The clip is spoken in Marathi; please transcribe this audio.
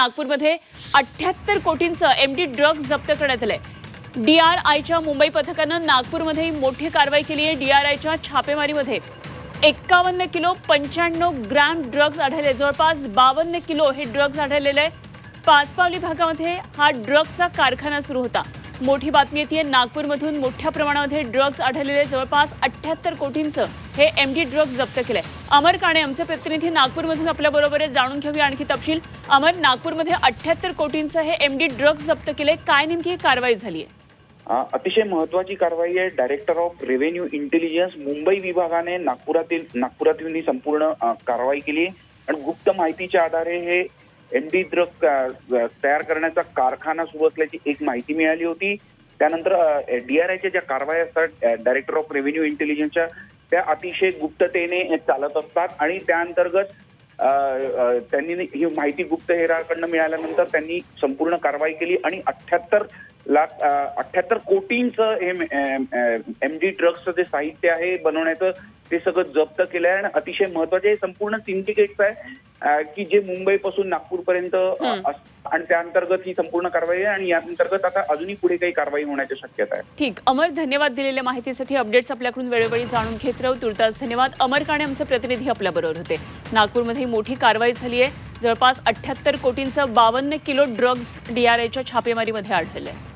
नागपूरमध्ये अठ्ठ्याहत्तर कोटींचं एमडी ड्रग्ज जप्त करण्यात आलंय. डीआरआयच्या मुंबई पथकानं नागपूरमध्ये मोठी कारवाई केली आहे. डीआरआयच्या छापेमारीमध्ये एक्कावन्न किलो पंच्याण्णव ग्रॅम ड्रग्ज आढळले. जवळपास बावन्न किलो हे ड्रग्ज आढळलेले. आहे पाचपावली भागामध्ये हा ड्रग्जचा कारखाना सुरू होता. मोठी बातमी येते. नागपूरमधून मोठ्या प्रमाणामध्ये ड्रग्ज आढळलेले जवळपास अठ्ठ्याहत्तर कोटींचं हे एम डी ड्रग्ज जप्त केलंय. अमर काणे आमचे प्रतिनिधी नागपूरमधून आपल्या बरोबर जाणून घेऊया आणखी तपशील. अमर नागपूरमध्ये अठ्ठ्याहत्तर कोटींचं हे एम डी ड्रग्ज जप्त केले काय नेमकी ही कारवाई झाली आहे अतिशय महत्वाची कारवाई आहे. Director of revenue intelligence Mumbai विभागाने नागपुरातील नागपुरातील ही संपूर्ण कारवाई केली आणि गुप्त माहितीच्या आधारे हे एनडी ड्रग तयार करण्याचा कारखाना सुरू असल्याची एक माहिती मिळाली होती. त्यानंतर डीआरआयच्या ज्या कारवाई असतात डायरेक्टर ऑफ रेव्हेन्यू इंटेलिजन्सच्या त्या अतिशय गुप्ततेने चालत असतात आणि त्या अंतर्गत त्यांनी ही माहिती गुप्तहेराकडनं मिळाल्यानंतर त्यांनी संपूर्ण कारवाई केली आणि अठ्याहत्तर लाख अठ्याहत्तर कोटींचं हे एम डी ड्रग्सचं जे साहित्य आहे बनवण्याचं ते सगळं जप्त केलं आहे आणि अतिशय महत्त्वाचे हे संपूर्ण सिंडिकेट्स आहे की जे मुंबईपासून नागपूरपर्यंत आणि त्या अंतर्गत ही संपूर्ण कारवाई आहे आणि या अंतर्गत आता अजूनही पुढे काही कारवाई होण्याची शक्यता आहे. ठीक. अमर धन्यवाद दिलेल्या माहितीसाठी अपडेट्स आपल्याकडून वेळोवेळी जाणून घेत राहू. तुर्तास धन्यवाद. अमर काणे आमचे प्रतिनिधी आपल्याबरोबर होते. नागपूरमध्ये मोठी कारवाई झाली आहे. जवळपास अठ्ठ्याहत्तर कोटींचं बावन्न किलो ड्रग्ज डीआरआयच्या छापेमारीमध्ये आढळलं आहे